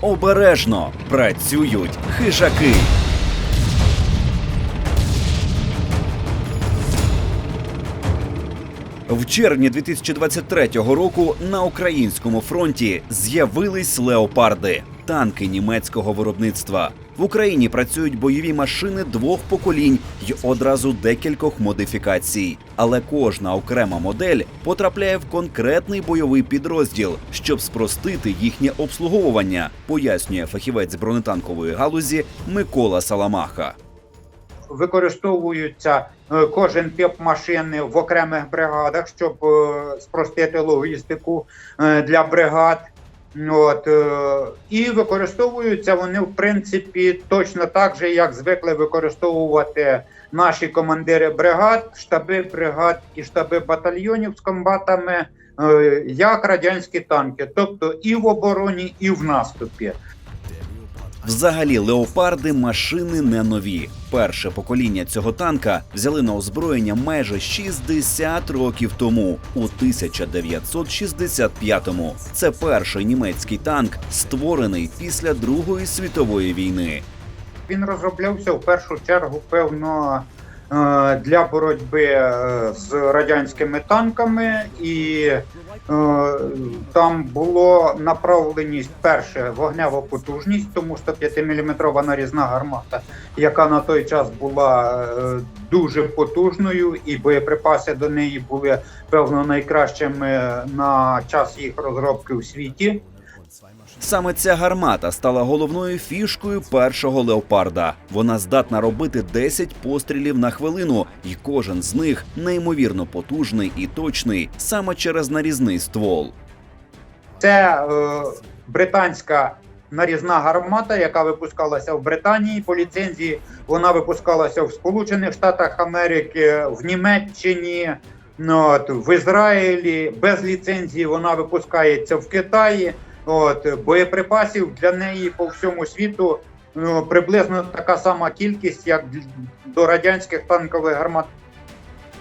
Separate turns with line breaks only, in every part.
Обережно працюють хижаки. В червні 2023 року на українському фронті з'явились леопарди, танки німецького виробництва. В Україні працюють бойові машини двох поколінь й одразу декількох модифікацій. Але кожна окрема модель потрапляє в конкретний бойовий підрозділ, щоб спростити їхнє обслуговування, пояснює фахівець бронетанкової галузі Микола Саламаха.
використовуються е, кожен тип машини в окремих бригадах, щоб е, спростити логістику е, для бригад. От, е, і використовуються вони, в принципі, точно так же, як звикли використовувати наші командири бригад, штаби бригад і штаби батальйонів з комбатами, е, як радянські танки, тобто і в обороні, і в наступі.
Взагалі, леопарди машини не нові. Перше покоління цього танка взяли на озброєння майже 60 років тому, у 1965-му. Це перший німецький танк, створений після Другої світової війни.
Він розроблявся в першу чергу, певно, для боротьби е, з радянськими танками, і е, там було направленість перше вогнева потужність, тому 105-мм нарізна гармата, яка на той час була е, дуже потужною, і боєприпаси до неї були певно найкращими на час їх розробки у світі.
Саме ця гармата стала головною фішкою першого леопарда. Вона здатна робити 10 пострілів на хвилину, і кожен з них неймовірно потужний і точний саме через нарізний ствол.
Це е, британська нарізна гармата, яка випускалася в Британії по ліцензії. Вона випускалася в Сполучених Штатах Америки, в Німеччині, ну, в Ізраїлі. Без ліцензії вона випускається в Китаї. От, боєприпасів для неї по всьому світу ну, приблизно така сама кількість, як до радянських танкових гармат.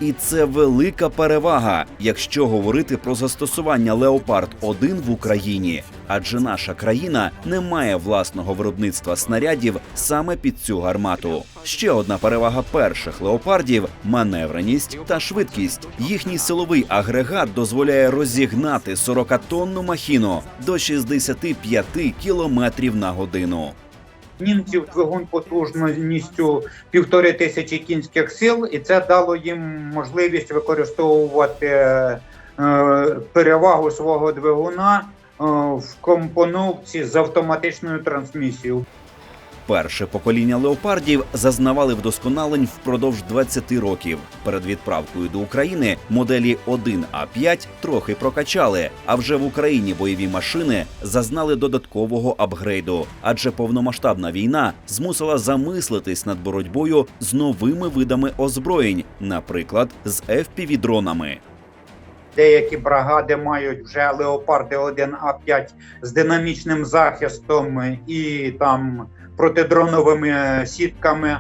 І це велика перевага, якщо говорити про застосування Леопард 1 в Україні, адже наша країна не має власного виробництва снарядів саме під цю гармату. Ще одна перевага перших леопардів маневреність та швидкість. Їхній силовий агрегат дозволяє розігнати 40-тонну махіну до 65 км на годину.
Німців двигун потужністю півтори тисячі кінських сил, і це дало їм можливість використовувати е, перевагу свого двигуна е, в компоновці з автоматичною трансмісією.
Перше покоління леопардів зазнавали вдосконалень впродовж 20 років. Перед відправкою до України моделі 1А5 трохи прокачали. А вже в Україні бойові машини зазнали додаткового апгрейду, адже повномасштабна війна змусила замислитись над боротьбою з новими видами озброєнь, наприклад, з FPV-дронами.
Деякі бригади мають вже леопарди 1А5 з динамічним захистом і там протидроновими сітками.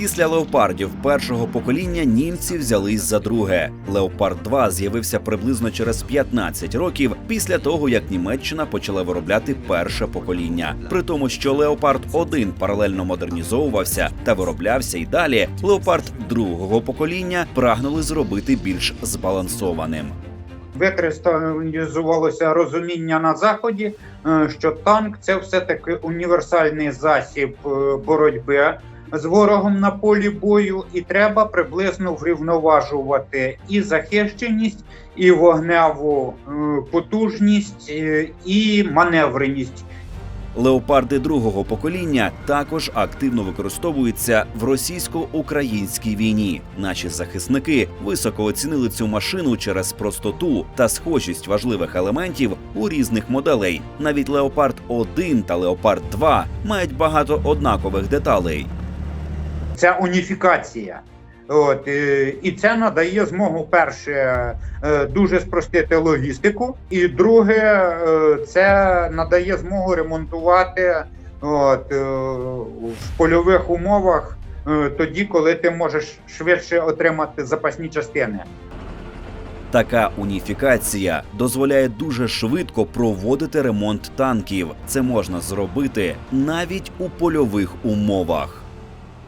Після леопардів першого покоління німці взялись за друге. Леопард 2 з'явився приблизно через 15 років після того, як Німеччина почала виробляти перше покоління. При тому, що Леопард 1 паралельно модернізовувався та вироблявся й далі. Леопард другого покоління прагнули зробити більш збалансованим.
викристалізувалося розуміння на заході, е, що танк це все-таки універсальний засіб е, боротьби з ворогом на полі бою, і треба приблизно врівноважувати і захищеність, і вогневу е, потужність, е, і маневреність.
Леопарди другого покоління також активно використовуються в російсько-українській війні. Наші захисники високо оцінили цю машину через простоту та схожість важливих елементів у різних моделей. Навіть Леопард 1 та Леопард 2 мають багато однакових деталей.
Це уніфікація. От, е, і це надає змогу перше е, дуже спростити логістику, і друге, е, це надає змогу ремонтувати от, в польових умовах тоді, коли ти можеш швидше отримати запасні частини.
Така уніфікація дозволяє дуже швидко проводити ремонт танків. Це можна зробити навіть у польових умовах.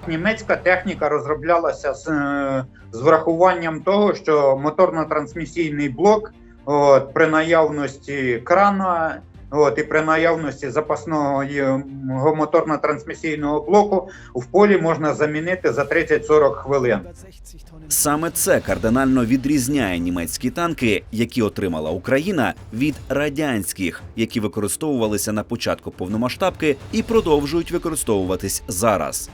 Німецька техніка розроблялася з, е, з врахуванням того, що моторно-трансмісійний блок от, при наявності крана от, і при наявності запасного моторно-трансмісійного блоку в полі можна замінити за 30-40 хвилин.
Саме це кардинально відрізняє німецькі танки, які отримала Україна, від радянських, які використовувалися на початку повномасштабки і продовжують використовуватись зараз.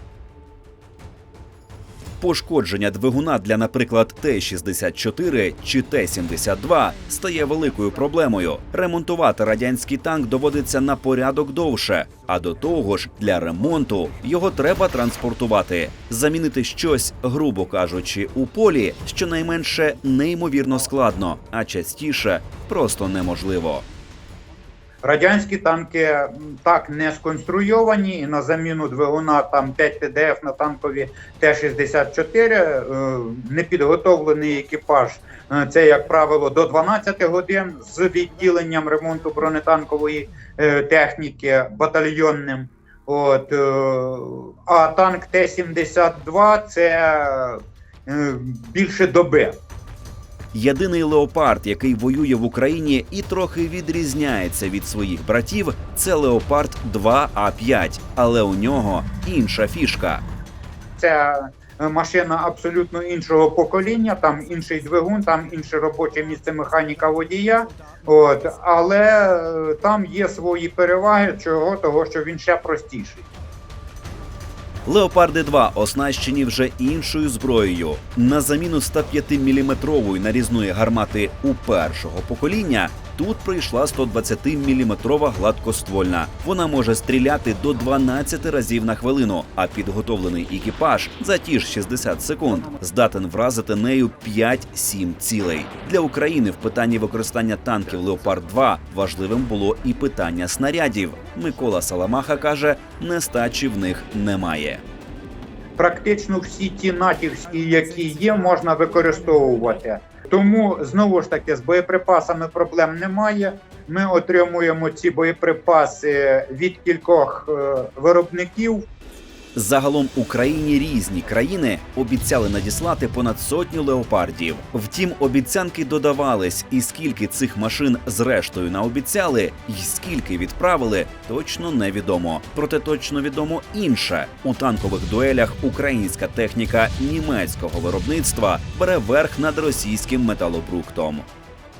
Пошкодження двигуна для, наприклад, Т-64 чи Т-72 стає великою проблемою. Ремонтувати радянський танк доводиться на порядок довше. А до того ж, для ремонту його треба транспортувати. Замінити щось, грубо кажучи, у полі щонайменше неймовірно складно, а частіше просто неможливо.
Радянські танки так не сконструйовані, і на заміну двигуна там 5 ТДФ на танкові Т-64 е, непідготовлений екіпаж. е, Це, як правило, до 12 годин з відділенням ремонту бронетанкової е, техніки батальйонним. От, а танк Т-72 це більше доби.
Єдиний леопард, який воює в Україні і трохи відрізняється від своїх братів, це леопард 2 А 5 але у нього інша фішка.
Це машина абсолютно іншого покоління, там інший двигун, там інше робоче місце механіка водія. От, але е, там є свої переваги, чого того, що він ще простіший.
Леопарди 2 оснащені вже іншою зброєю. На заміну 105-мм нарізної гармати у першого покоління. Тут прийшла 120-мм гладкоствольна. Вона може стріляти до 12 разів на хвилину, а підготовлений екіпаж за ті ж 60 секунд здатен вразити нею 5-7 цілей. Для України в питанні використання танків Леопард 2 важливим було і питання снарядів. Микола Саламаха каже, нестачі в них немає.
Практично всі ті натівські, які є, можна використовувати. Тому знову ж таки з боєприпасами проблем немає. Ми отримуємо ці боєприпаси від кількох е, виробників.
Загалом Україні різні країни обіцяли надіслати понад сотню леопардів. Втім, обіцянки додавались, і скільки цих машин зрештою наобіцяли, і скільки відправили, точно невідомо. Проте точно відомо інше у танкових дуелях українська техніка німецького виробництва бере верх над російським металобруктом.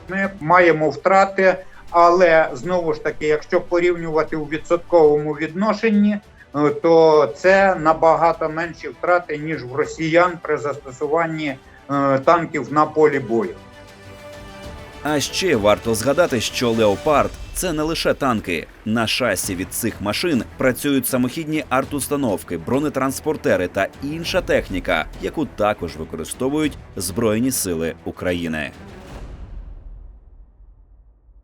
Ми маємо втрати, але знову ж таки, якщо порівнювати у відсотковому відношенні, то це набагато менші втрати ніж в росіян при застосуванні е, танків на полі бою.
А ще варто згадати, що леопард це не лише танки. На шасі від цих машин працюють самохідні артустановки, бронетранспортери та інша техніка, яку також використовують Збройні сили України.